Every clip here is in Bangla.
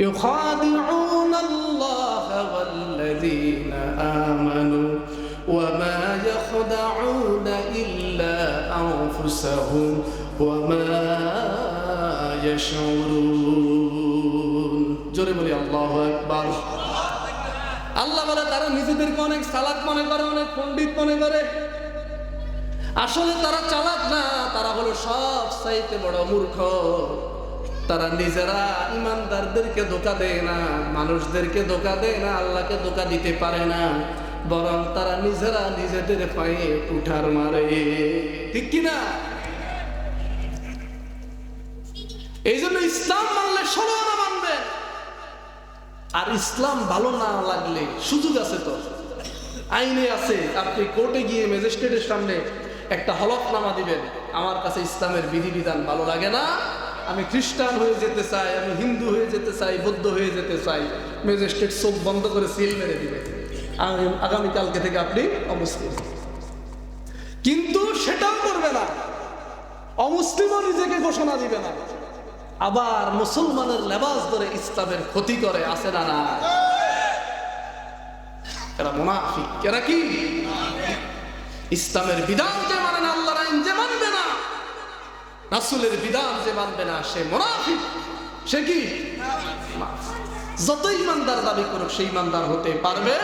يخادعون الله والذين آمنوا وما يخدعون إلا أنفسهم وما يشعرون জোরে বলি আল্লাহু আকবার আল্লাহ বলে তারা নিজেদেরকে অনেক চালাক মনে করে অনেক পণ্ডিত মনে করে আসলে তারা চালাক না তারা হলো সব চাইতে বড় মূর্খ তারা নিজেরা ইমানদারদেরকে ধোকা দেয় না, মানুষদেরকে ধোকা দেয় না, আল্লাহকে ধোকা দিতে পারে না, বরং তারা নিজেরা নিজেদের পায়ে কুঠার মারে। ঠিক কিনা? এই জন্য ইসলাম মানলে ষোলো মানবে। আর ইসলাম ভালো না লাগলে সুযোগ আছে তো। আইনে আছে, আপনি কোর্টে গিয়ে ম্যাজিস্ট্রেটের সামনে একটা হলফনামা দিবেন। আমার কাছে ইসলামের বিধিবিধান ভালো লাগে না। আমি খ্রিস্টান হয়ে যেতে চাই, আমি হিন্দু হয়ে যেতে চাই, বৌদ্ধ হয়ে যেতে চাই, ম্যাজিস্ট্রেট চোখ বন্ধ করে সিল মেরে দিবে। আগামীকালকে থেকে আপনি অমুসলিম। কিন্তু সেটাও করবে না। অমুসলিমও নিজেকে ঘোষণা দিবে না। আবার মুসলমানের লেবাস ধরে ইসলামের ক্ষতি করে আসে না না এরা মুনাফিক, এরা কি? ইসলামের বিধান যে মানে না, আল্লাহর যে মানবে। রাসূলের বিধান যে মানবে না সে মুনাফিক সে কি যত ইমানদার দাবি করুক সেই ইমানদার হতে পারবে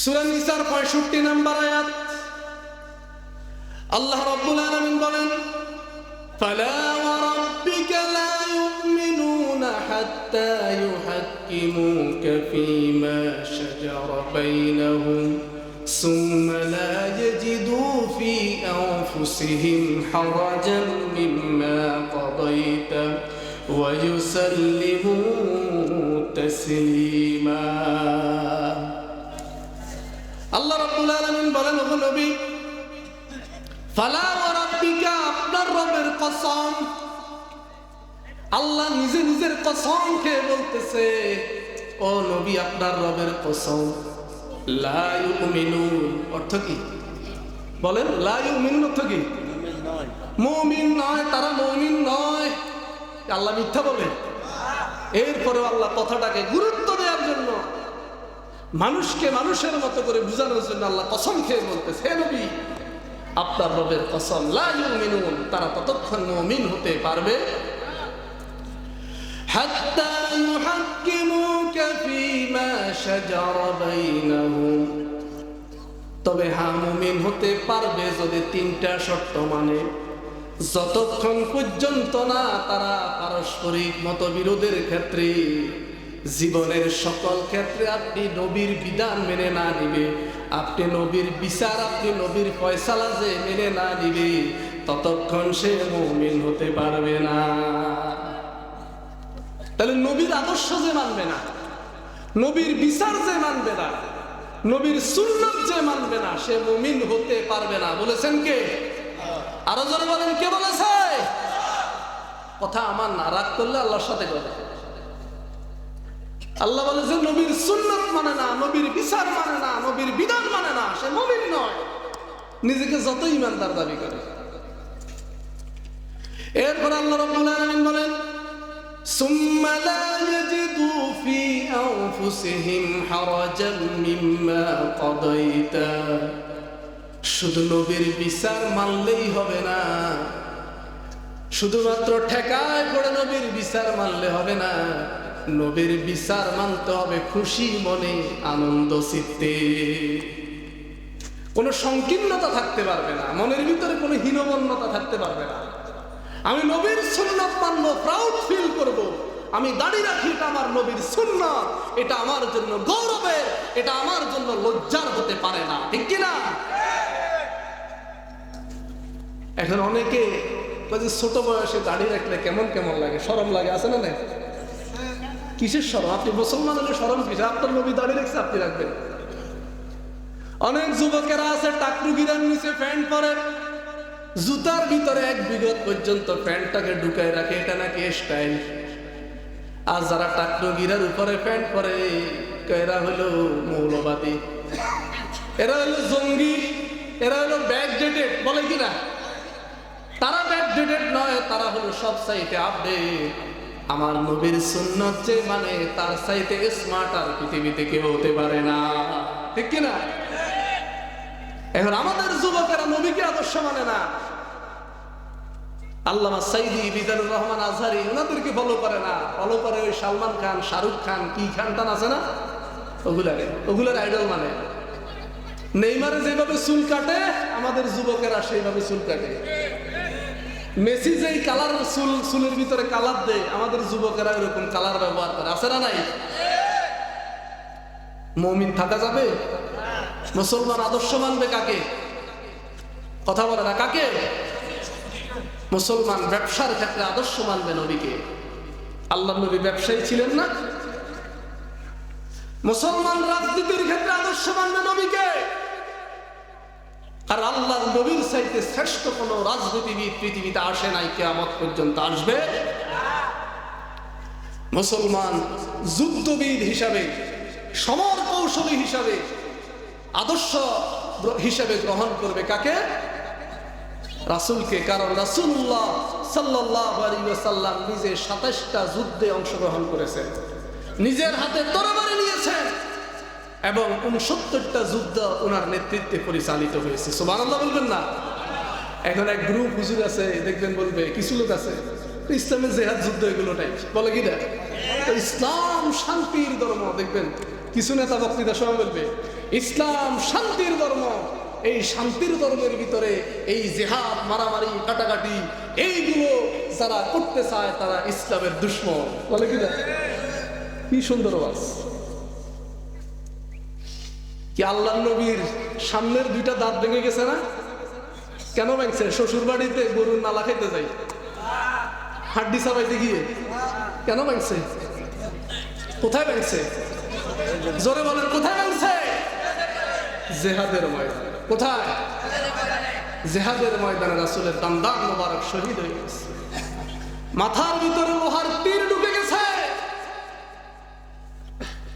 সূরা নিসার 65 নম্বর আয়াত আল্লাহ রাব্বুল আলামিন বলেন فلا وربك لا يؤمنون حتى يحكموك فيما شجر بينهم ثم لا يجدوا في أنفسهم حرجا مما قضيت ويسلموا تسليما الله رب العالمين بلن نبي ফালা রাব্বিকা আপনার রবের কসম আল্লাহ নিজে নিজের কসম খেয়ে বলতেছে ও নবী আপনার রবের কসম লা ইউমিনুন অর্থ কি? বলেন অর্থ কি? গুরুত্ব দেওয়ার জন্য মানুষকে মানুষের মতো করে বোঝানোর জন্য আল্লাহ কসম খেয়ে বলতেছে, হে নবী, আপনার রবের কসম, লা ইউমিনুন, তারা ততক্ষণ মুমিন হতে পারবে। হাত্তা বাইনাহুম তবে হ্যাঁ মুমিন হতে পারবে যদি তিনটা শর্ত মানে। যতক্ষণ পর্যন্ত না তারা পারস্পরিক মতবিরোধের ক্ষেত্রে, জীবনের সকল ক্ষেত্রে আপনি নবীর বিধান মেনে না নিবে, আপনি নবীর বিচার, আপনি নবীর ফয়সালা যে মেনে না নিবে, ততক্ষণ সে মুমিন হতে পারবে না। তাহলে নবীর আদর্শ যে মানবে না? নবীর বিচার যে মানবে না, নবীর সুন্নত যে মানবে না, সে মুমিন হতে পারবে না। বলেছেন কে? আরও জনে বলেন, কে বলেছে? কথা আমার না, রাগ করলে আল্লাহর সাথে কথা আল্লাহ বলে যে নবীর সুন্নত মানে না, নবীর বিচার মানে না, নবীর বিধান মানে না, সে নবীর নয়। নিজেকে যত ইমানদার দাবি করে। এরপর আল্লাহ রাব্বুল আলামিন বলেন ثم لا يجدوا في أنفسهم حرجا مما قضيت শুধু নবীর বিচার মানলেই হবে না শুধুমাত্র ঠেকায় পড়ে নবীর বিচার মানলে হবে না নবীর বিচার মানতে হবে খুশি মনে আনন্দ চিত্তে কোনো সংকীর্ণতা থাকতে পারবে না মনের ভিতরে কোনো হীনমন্যতা থাকতে পারবে না আমি নবীর সুন্নত মানবো প্রাউড ফিল করব। আমি দাঁড়িয়ে রাখি, এটা আমার নবীর সুন্নত। এটা আমার জন্য গৌরবের এটা আমার জন্য লজ্জার হতে পারে না। ঠিক কিনা? এখন অনেকে ছোট বয়সে দাঁড়িয়ে রাখলে কেমন কেমন লাগে? সরম লাগে, আছে না নাই? কিসের সরম? আপনি মুসলমান হলে সরম কিসে আপনার নবী দাঁড়িয়ে রাখছে, আপনি রাখবেন। অনেক যুবকেরা আছে, টাকরু গিরার নিচে প্যান্ট পরে। জুতার ভিতরে এক বিগত পর্যন্ত প্যান্টটাকে ঢুকায় রাখে, এটা নাকি স্টাইল আর যারা টাকরু গিরার উপরে প্যান্ট পরে, এরা হলো মৌলবাদী। এরা হলো জঙ্গি, এরা হলো ব্যাকডেটেড বলে কিনা তারা ব্যাকডেটেড নয়, তারা হলো সব সাইটে আপডেট আমার নবীর সুন্নত যে মানে তার সাইটে স্মার্ট আর পৃথিবীতে কেউ হতে পারে না। ঠিক কিনা? এখন আমাদের যুবকেরা নবীকে আদর্শ মানে না। আল্লামা সাইদি রহমান আজহারি, ওনাদেরকে ফলো করে না। ফলো করে ওই সালমান খান, শাহরুখ খান, কি খান টান আছে না? ওগুলারে আইডল মানে। নেইমারে যেভাবে চুল কাটে, আমাদের যুবকেরা সেইভাবে চুল কাটে। মেসি যেই কালার চুল, চুলের ভিতরে কালার দেয়, আমাদের যুবকেরা এরকম কালার ব্যবহার করে। আছে না নাই? মমিন থাকা যাবে? মুসলমান আদর্শ মানবে কাকে? কথা বলে না কাকে? মুসলমান ব্যবসার ক্ষেত্রে আদর্শ মানবে নবীকে। আল্লাহ নবী ব্যবসায়ী ছিলেন না। মুসলমান রাজনীতির ক্ষেত্রে আদর্শ মানবে নবীকে। আর আল্লাহ নবীর চাইতে শ্রেষ্ঠ কোন রাজনীতিবিদ পৃথিবীতে আসে নাই, কেয়ামত পর্যন্ত আসবে। মুসলমান যুদ্ধবিদ হিসাবে সমর কৌশলী হিসাবে, আদর্শ হিসাবে গ্রহণ করবে কাকে? রাসুলকে, কারণ রাসুল্লাহ সাল্লাহ সাল্লাম নিজে সাতাশটা যুদ্ধে অংশগ্রহণ করেছেন। নিজের হাতে তরবারি নিয়েছেন এবং উনসত্তরটা যুদ্ধ ওনার নেতৃত্বে পরিচালিত হয়েছে। সোমান বলবেন না? এখন এক গ্রুপ হুজুর আছে, দেখবেন বলবে, কিছু লোক আছে, ইসলামের জেহাদ যুদ্ধ এগুলো এগুলোটাই বলে কি তো ইসলাম শান্তির ধর্ম, দেখবেন, কিছু নেতা বক্তৃতা সময় বলবে, ইসলাম শান্তির ধর্ম এই শান্তির ধর্মের ভিতরে এই জেহাদ, মারামারি, কাটাকাটি, এইগুলো যারা করতে চায় তারা ইসলামের দুশ্মন। কি সুন্দর কি আল্লাহ নবীর সামনের দুইটা দাঁত ভেঙে গেছে না? কেন ভাঙছে? শ্বশুর বাড়িতে গরুর নালা খাইতে যাই। হাড্ডি চাবাইতে গিয়ে। কেন ভাঙছে? কোথায় ভাঙছে? জোরে বলেন, কোথায় ভাঙছে? জেহাদের ময়দান। কোথায়? জেহাদের ময়দানে রাসুলের মোবারক শহীদ হয়ে গেছে। মাথার ভিতরে লোহার তীর ঢুকে গেছে।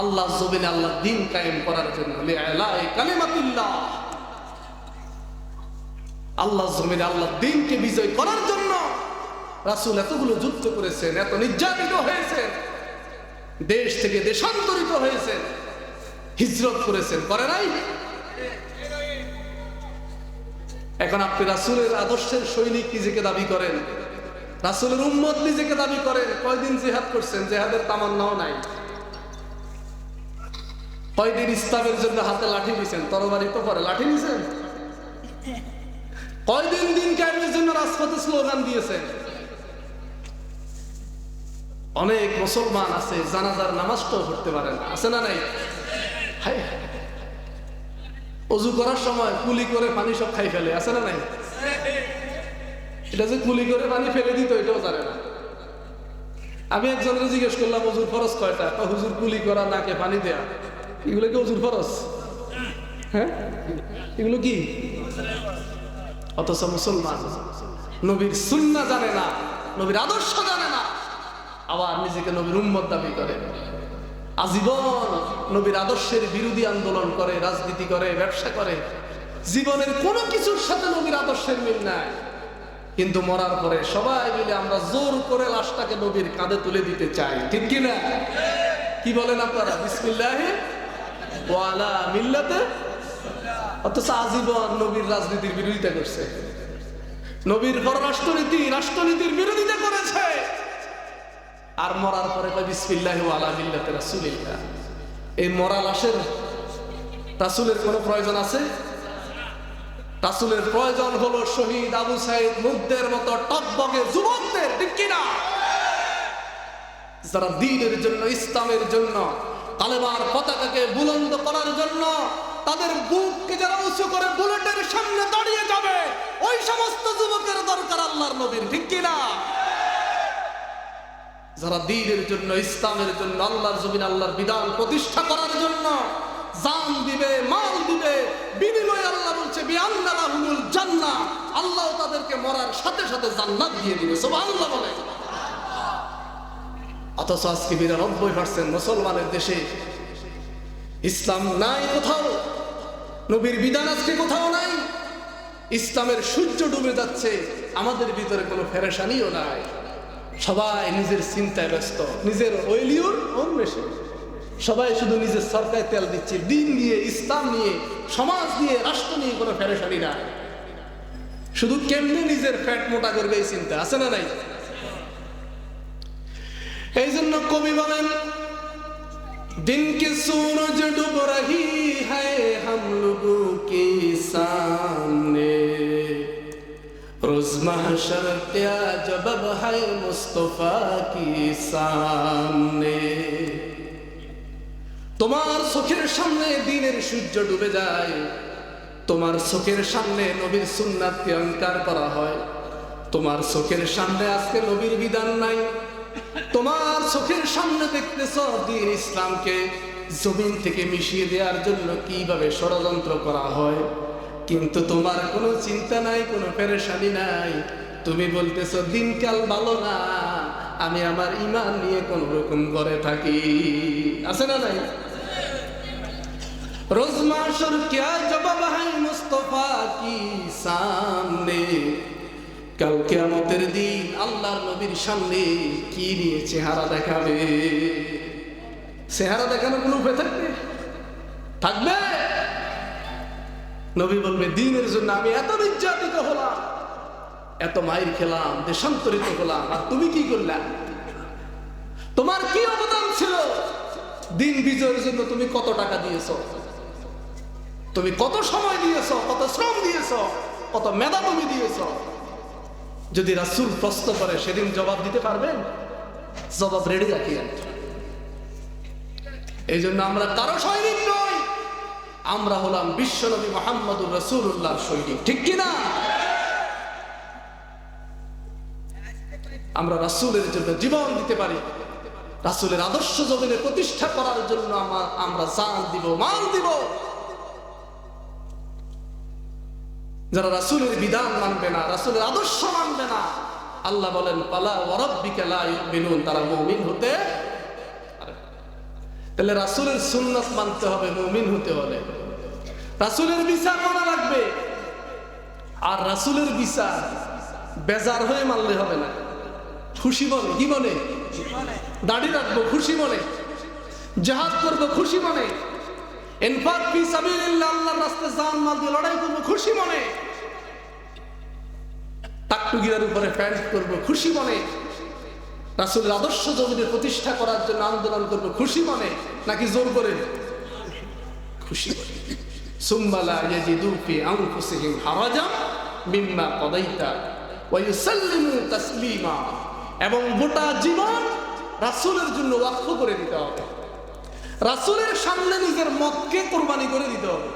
আল্লাহ জমিনে আল্লাহ দিন কায়েম করার জন্য আল্লাহ জমিনে আল্লাহ দিনকে বিজয় করার জন্য রাসুল এতগুলো যুদ্ধ করেছেন, এত নির্যাতিত হয়েছেন, দেশ থেকে দেশান্তরিত হয়েছেন, হিজরত করেছেন, করে নাই? এখন আপনি রাসুলের আদর্শের সৈনিক নিজেকে দাবি করেন। রাসুলের উম্মত নিজেকে দাবি করেন কয়দিন জেহাদ করছেন, জেহাদের তামান্নাও নাই। কয়দিন ইসলামের জন্য হাতে লাঠি নিছেন, তরবারি তো পরে লাঠি নিছেন? কয়দিন দিন কায়েমের জন্য রাজপথে স্লোগান দিয়েছেন? অনেক মুসলমান আছে, জানাজার নামাজটাও পড়তে পারেন আছে না নাই? অজু করার সময় কুলি করে পানি সব খাই ফেলে, আছে না নাই? এটা যে কুলি করে পানি ফেলে দিত, এটাও জানে না। আমি একজনকে জিজ্ঞেস করলাম, অজুর ফরজ কয়টা? হুজুর কুলি করা, নাকে পানি দেয়া। এগুলো কি অজুর ফরজ? হ্যাঁ? এগুলো কি? অথচ মুসলমান নবীর সুন্না জানে না, নবীর আদর্শ জানে না, আবার নিজেকে নবীর উম্মত দাবি করে। আজীবন নবীর আদর্শের বিরোধী আন্দোলন করে, রাজনীতি করে, ব্যবসা করে। জীবনের কোনো কিছুর সাথে নবীর আদর্শের মিল নাই। কিন্তু মরার পরে সবাই মিলে আমরা জোর করে লাশটাকে নবীর কাঁধে তুলে দিতে চাই। ঠিক কি না? কি বলেন আপনারা? বিসমিল্লাহ ওয়ালা মিল্লাতে? অথচ আজীবন নবীর রাজনীতির বিরোধিতা করছে। নবীর পররাষ্ট্রনীতি, রাষ্ট্রনীতির বিরোধিতা করেছে। আর মরার পরে এই মরা লাশের রাসূলের কোনো প্রয়োজন আছে? প্রয়োজন হলো শহীদ আবু মুগ্ধের মতো যুবকদের, ঠিক কিনা? যারা দিনের জন্য, ইসলামের জন্য, তালেবার পতাকাকে বুলন্দ করার জন্য, তাদের বুককে যারা উঁচু করে বুলেটের সামনে দাঁড়িয়ে যাবে, ওই সমস্ত যুবকের যারা দিনের জন্য, ইসলামের জন্য, আল্লাহর জমিন আল্লাহর বিধান প্রতিষ্ঠা করার জন্য জান দিবে, মাল দিবে, বিনিময়ে আল্লাহ বলছে জান্নাহ। আল্লাহ তাদেরকে মরার সাথে সাথে জান্নাত দিয়ে দিবে, সুবহানাল্লাহ বলে। অথচ আজকে বিরানব্বই পার্সেন্ট মুসলমানের দেশে ইসলাম নাই কোথাও, নবীর বিধান আজকে কোথাও নাই। ইসলামের সূর্য ডুবে যাচ্ছে, আমাদের ভিতরে কোনো ফেরেশানিও নাই। সবাই নিজের চিন্তায় ব্যস্ত। নিজের ওইলিউর অন্বেষে সবাই শুধু নিজের সরকারে তেল দিচ্ছে। দিন নিয়ে, ইসলাম নিয়ে, সমাজ নিয়ে, রাষ্ট্র নিয়ে কোনো ফেরেশানি না শুধু কেমনে নিজের ফ্যাট মোটা করবে এই চিন্তা, আছে না নাই? এই জন্য কবি বলেন, দিনকে সূর্য ডুব রহি হ্যাঁ হাম লোগো কে সামনে। তোমার চোখের সামনে দিনের সূর্য ডুবে যায়, তোমার চোখের সামনে নবীর সুন্নাতকে অঙ্কার করা হয়, তোমার চোখের সামনে আজকে নবীর বিধান নাই। তোমার চোখের সামনে দেখতেছ দিন ইসলামকে জমিন থেকে মিশিয়ে দেওয়ার জন্য কীভাবে ষড়যন্ত্র করা হয়? কিন্তু তোমার কোনো চিন্তা নাই, কোনো পেরেশানি নাই। তুমি বলতেছ, দিনকাল ভালো না, আমি আমার ইমান নিয়ে কোন রকম করে থাকি। আছে না নাই? রোজ মাসুর জবাব? হাই মুস্তফা, কি সামনে? কাল কেয়ামতের দিন আল্লাহর নবীর সামনে কি নিয়ে চেহারা দেখাবে? চেহারা দেখানো কোনো থাকবে? থাকবে? নবী বলবে, দিনের জন্য আমি এত নির্যাতিত হলাম, এত মায়ের খেলাম, দেশান্তরিত হলাম, আর তুমি কি করলা? তোমার কি অবদান ছিল? দিন বিজয়ের জন্য তুমি কত টাকা দিয়েছ? তুমি কত সময় দিয়েছ? কত শ্রম দিয়েছ? কত মেধা তুমি দিয়েছ? যদি রাসুল প্রশ্ন করে, সেদিন জবাব দিতে পারবেন? জবাব রেডি রাখি এই জন্য আমরা কারও সৈনিক নই। আমরা হলাম বিশ্বনবী মোহাম্মদুর রসুল্লাহর সৈনিক। ঠিক কিনা? আমরা রাসুলের জন্য জীবন দিতে পারি। রাসুলের আদর্শ জমিনে প্রতিষ্ঠা করার জন্য আমরা জান দিব, মাল দিব। যারা রাসুলের বিধান মানবে না, রাসুলের আদর্শ মানবে না, আল্লাহ বলেন, পালা ওরব্বিকা ইউমিনুন তারা মুমিন হতে। তাহলে রাসুলের সুন্নাত মানতে হবে, মুমিন হতে হলে রাসুলের বিচার মানা লাগবে। আর রাসুলের বিচার বেজার হয়ে মানলে হবে না। খুশি মনে, কি মনে? দাড়ি রাখব, খুশি মনে। জাহাজ করব, খুশি মনে। ইনফাক ফি আল্লাহর জান মাল দিয়ে লড়াই করব, খুশি মনে। টাকটুগিরার উপরে প্যান্ট করব খুশি মনে। রাসূলের আদর্শ জমিনে প্রতিষ্ঠা করার জন্য আন্দোলন করব। খুশি মনে নাকি জোর করে? খুশি মনে। সুম্মা লা ইয়াজিদু ফি আনফুসিহিম হারাজাম মিম্মা কদাইতা ওয়া তাসলিমা। এবং গোটা জীবন রাসূলের জন্য ওয়াকফ করে দিতে হবে। রাসুলের সামনে নিজের মতকে কোরবানি করে দিতে হবে।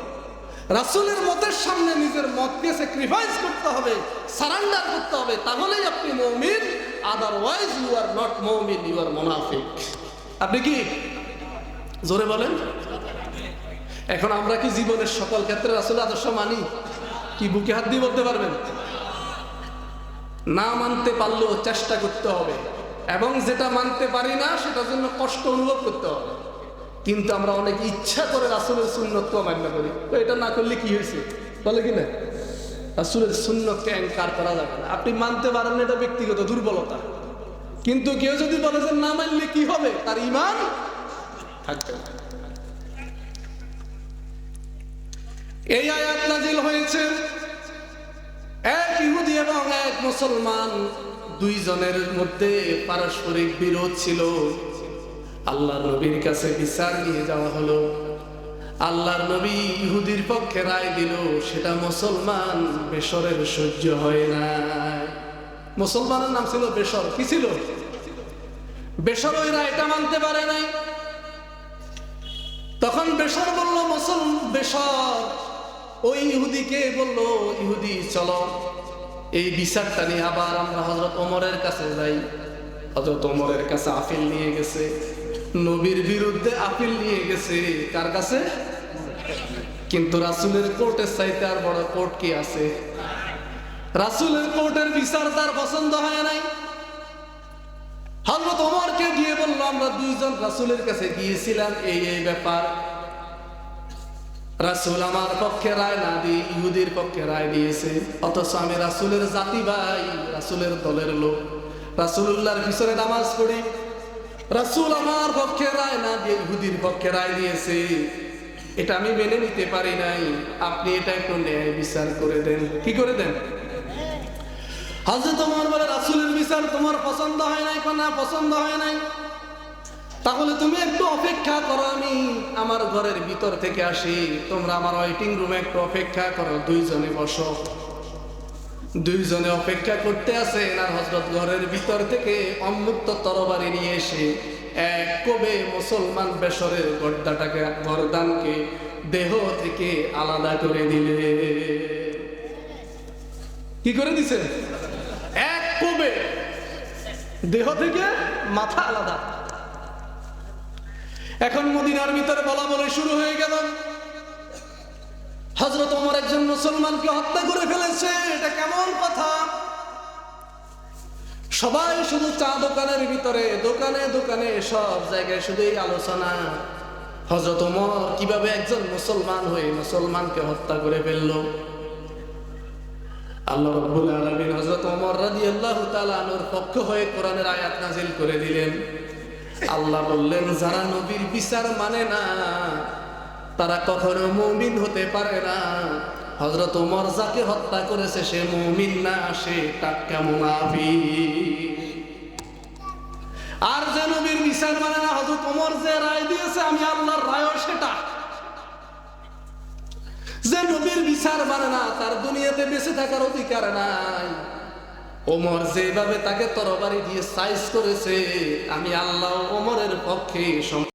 রাসুলের মতের সামনে নিজের মতকে স্যাক্রিফাইস করতে হবে, সারান্ডার করতে হবে। তাহলেই আপনি মৌমিন আদারওয়াইজ ইউ আর নট মৌমিন ইউ আর মোনাফিক আপনি কি জোরে বলেন? এখন আমরা কি জীবনের সকল ক্ষেত্রে রাসুল আদর্শ মানি? কি বুকে হাত দিয়ে বলতে পারবেন? না মানতে পারলেও চেষ্টা করতে হবে। এবং যেটা মানতে পারি না, সেটার জন্য কষ্ট অনুভব করতে হবে। কিন্তু আমরা অনেক ইচ্ছা করে রাসুলের সুন্নত মান্য করি। তো এটা না করলে কি হয়েছে? বলে কি না? রাসুলের সুন্নতকে অ্যাঙ্কার করা যাবে না। আপনি মানতে পারেন এটা ব্যক্তিগত দুর্বলতা। কিন্তু কেউ যদি বলে যে না মানলে কি হবে? তার ইমান থাকবে এই আয়াত নাজিল হয়েছে এক ইহুদি এবং এক মুসলমান দুইজনের মধ্যে পারস্পরিক বিরোধ ছিল। আল্লাহ নবীর কাছে বিচার নিয়ে যাওয়া হলো। আল্লাহর নবী ইহুদির পক্ষে রায় দিল, সেটা মুসলমান বেসরের সহ্য হয় না মুসলমানের নাম ছিল বেসর, কি ছিল? বেসর ওই রায়টা মানতে পারে নাই। তখন বেসর বলল, মুসল, বেসর। ওই ইহুদিকে বলল, ইহুদি, চলো। এই বিচারটা নিয়ে আবার আমরা হজরত ওমরের কাছে যাই। হজরত ওমরের কাছে আপিল নিয়ে গেছে। নবীর বিরুদ্ধে আপিল নিয়ে গেছে। কার কাছে? কিন্তু রাসুলের কোর্টের চাইতে আর বড় কোর্ট কি আছে? রাসুলের কোর্টের বিচার তার পছন্দ হয় নাই। হজরত ওমরকে গিয়ে বলল, আমরা দুইজন রাসুলের কাছে গিয়েছিলাম, এই এই ব্যাপার। রাসুল আমার পক্ষে রায় না দিয়ে, ইহুদির পক্ষে রায় দিয়েছে। অথচ আমি রাসুলের জাতি ভাই, রাসুলের দলের লোক। রাসুল্লাহর পিছনে নামাজ পড়ি। রাসুল আমার পক্ষে রায় না দিয়ে ইহুদির পক্ষে রায় দিয়েছে। এটা আমি মেনে নিতে পারি নাই। আপনি এটা একটু ন্যায় বিচার করে দেন। কি করে দেন? হাজরত তোমার বলে, রাসুলের বিচার তোমার পছন্দ হয় নাই না পছন্দ হয় নাই? তাহলে তুমি একটু অপেক্ষা করো, আমি আমার ঘরের ভিতর থেকে আসি। তোমরা আমার ওয়েটিং রুমে একটু অপেক্ষা করো, দুইজনে বসো। দুইজনে অপেক্ষা করতে আসেন আর হজরত ঘরের ভিতর থেকে অমুক্ত তরবারি নিয়ে এসে এক কবে মুসলমান বেসরের গর্দাটাকে, গরদানকে দেহ থেকে আলাদা করে দিলে। কি করে দিছেন এক কবে দেহ থেকে মাথা আলাদা। এখন মদিনার ভিতরে বলা বলে শুরু হয়ে গেল। হজরত ওমর একজন মুসলমানকে হত্যা করে ফেলেছে, এটা কেমন কথা? সবাই শুধু চা দোকানের ভিতরে, দোকানে দোকানে, সব জায়গায় শুধু আলোচনা। হজরত ওমর কীভাবে একজন মুসলমান হয়ে মুসলমানকে হত্যা করে ফেলল? আল্লাহ রাব্বুল আলামিন হযরত ওমর রাদিয়াল্লাহু তাআলা আনহুর পক্ষ হয়ে কোরআনের আয়াত নাযিল করে দিলেন। আল্লাহ বললেন, যারা নবীর বিচার মানে না তারা কখনো মুমিন হতে পারে না। হযরত ওমর যাকে হত্যা করেছে, সে মুমিন না, সে টাটকা মুনাফিক। আর যে নবীর বিচার মানে না, হযরত ওমর যে রায় দিয়েছে, আমি আল্লাহর রায়ও সেটা। যে নবীর বিচার মানে না, তার দুনিয়াতে বেঁচে থাকার অধিকার নাই। ওমর যেভাবে তাকে তরবারি দিয়ে সাইজ করেছে, আমি আল্লাহ ওমরের পক্ষে